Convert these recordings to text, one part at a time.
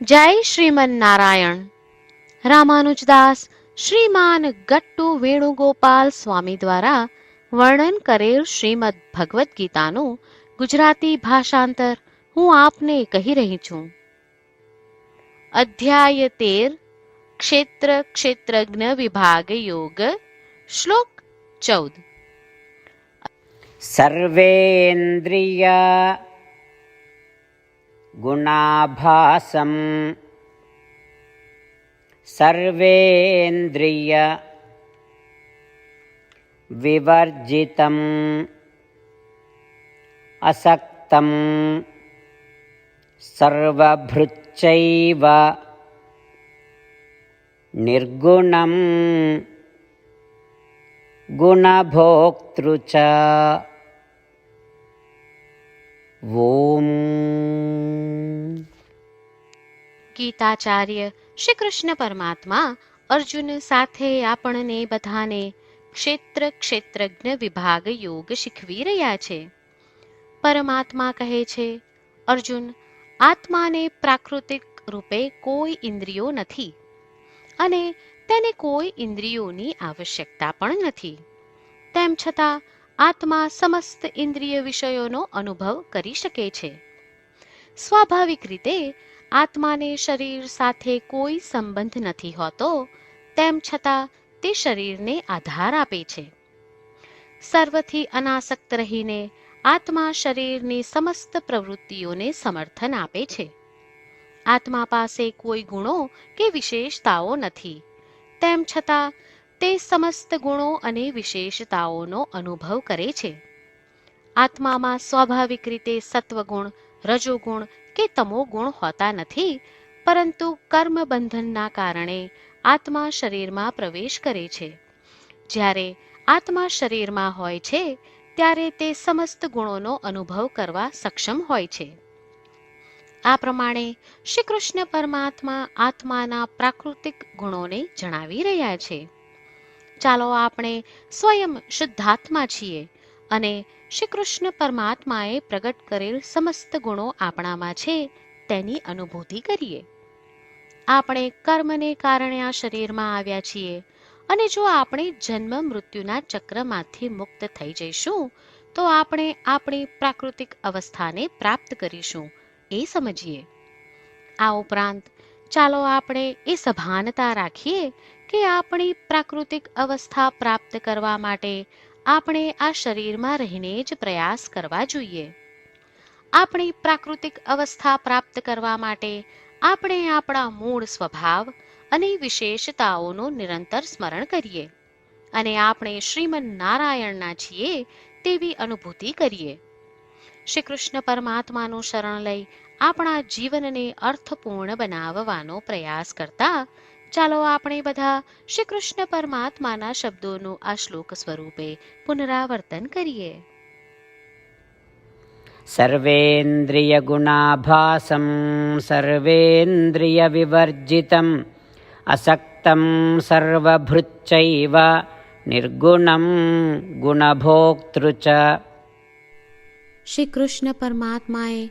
જય શ્રીમન નારાયણ રામાનુજદાસ શ્રીમાન ગટ્ટુ વેણુગોપાલ સ્વામી દ્વારા વર્ણન કરેલ શ્રીમદ ભગવદ્ ગીતાનું ગુજરાતી ભાષાંતર હું આપને કહી રહી છું. અધ્યાય તેર, ક્ષેત્ર ક્ષેત્રજ્ઞ વિભાગ યોગ, શ્લોક ચૌદ. સર્વેન્દ્રિયા गुणाभासम्। सर्वेन्द्रिय विवर्जितम् असक्तं सर्वभृच्चैव निर्गुणं गुणभोक्तृ च ॐ ગીતાચાર્ય શ્રી કૃષ્ણ પરમાત્મા અર્જુન સાથે આપણને બધાને ક્ષેત્ર ક્ષેત્રજ્ઞ વિભાગ યોગ શીખવી રહ્યા છે પરમાત્મા કહે છે અર્જુન આત્માને પ્રાકૃતિક રૂપે કોઈ ઇન્દ્રિયો નથી અને તેને કોઈ ઇન્દ્રિયોની આવશ્યકતા પણ નથી તેમ છતાં આત્મા સમસ્ત ઇન્દ્રિય વિષયોનો અનુભવ કરી શકે છે. સ્વાભાવિક રીતે, આત્માને શરીર સાથે કોઈ સંબંધ નથી હોતો, તેમ છતાં તે શરીરને આધાર આપે છે. સર્વથી અનાસક્ત રહીને, આત્મા શરીરની સમસ્ત પ્રવૃત્તિઓને સમર્થન આપે છે. આત્મા પાસે કોઈ ગુણો કે વિશેષતાઓ નથી, તેમ છતાં તે સમસ્ત ગુણો અને વિશેષતાઓનો અનુભવ કરે છે. આત્મામાં સ્વાભાવિક રીતે સત્વગુણ, રજોગુણ કે તમોગુણ હોતા નથી, પરંતુ કર્મ બંધનના કારણે આત્મા શરીરમાં પ્રવેશ કરે છે. જ્યારે આત્મા શરીરમાં હોય છે, ત્યારે તે સમસ્ત ગુણોનો અનુભવ કરવા સક્ષમ હોય છે. આ પ્રમાણે શ્રી કૃષ્ણ પરમાત્મા આત્માના પ્રાકૃતિક ગુણોને જણાવી રહ્યા છે. ચાલો આપણે સ્વયં શુદ્ધાત્મા છીએ અને શ્રી કૃષ્ણ પરમાત્માએ પ્રગટ કરેલ સમસ્ત ગુણો આપણામાં છે તેની અનુભૂતિ કરીએ. આપણે કર્મને કારણે આ શરીરમાં આવ્યા છીએ અને જો આપણે જન્મ મૃત્યુના ચક્રમાંથી મુક્ત થઈ જઈશું, તો આપણે આપણી પ્રાકૃતિક અવસ્થાને પ્રાપ્ત કરીશું, એ સમજીએ. આ ઉપરાંત ચાલો આપણે એ સભાનતા રાખીએ કે આપણી પ્રાકૃતિક અવસ્થા પ્રાપ્ત કરવા માટે આપણે આ શરીરમાં રહીને જ પ્રયાસ કરવા જોઈએ. આપણી પ્રાકૃતિક અવસ્થા પ્રાપ્ત કરવા માટે આપણે આપણા મૂળ સ્વભાવ અને વિશેષતાઓનું નિરંતર સ્મરણ કરીએ અને આપણે શ્રીમન નારાયણના છીએ તેવી અનુભૂતિ કરીએ. શ્રી કૃષ્ણ પરમાત્માનું શરણ લઈ આપણા જીવનને અર્થપૂર્ણ બનાવવાનો પ્રયાસ કરતા ચાલો આપણે બધા શ્રી કૃષ્ણ પરમાત્માના શબ્દોનું આ શ્લોક સ્વરૂપે પુનરાવર્તન કરીએ. સર્વેન્દ્રિયગુણાભાસમ સર્વેન્દ્રિયવિવર્જિતમ અસક્તમ સર્વભૃચ્ચૈવ નિર્ગુણમ ગુણભોક્તૃ શ્રી કૃષ્ણ પરમાત્માએ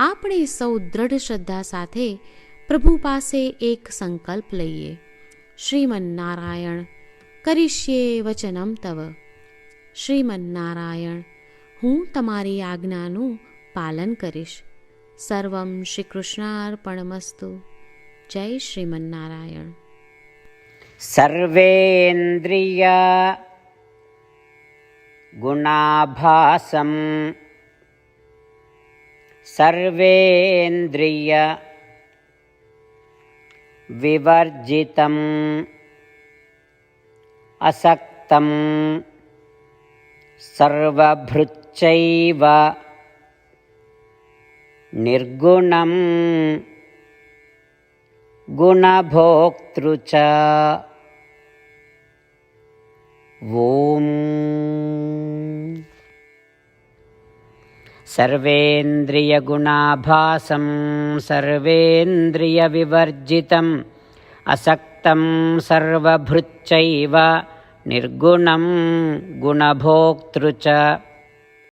આપણે સૌ દ્રઢ શ્રદ્ધા સાથે પ્રભુ પાસે એક સંકલ્પ લઈએ. શ્રીમન્નારાયણ, કરીશ્યે વચનમ તવ. શ્રીમન્નારાયણ, હું તમારી આજ્ઞાનું પાલન કરીશ. સર્વમ શ્રી કૃષ્ણાર્પણમસ્તુ જય શ્રીમન્નારાયણ. સર્વેન્દ્રિય ગુણાભાસમ सर्वेन्द्रिय विवर्जितम् असक्तं सर्वभृच्चैव निर्गुणं गुणभोक्तृ च ॐ सर्वेन्द्रियगुणाभासं सर्वेन्द्रियविवर्जितम् असक्तं सर्वभृच्चैव निर्गुणं गुणभोक्तृ च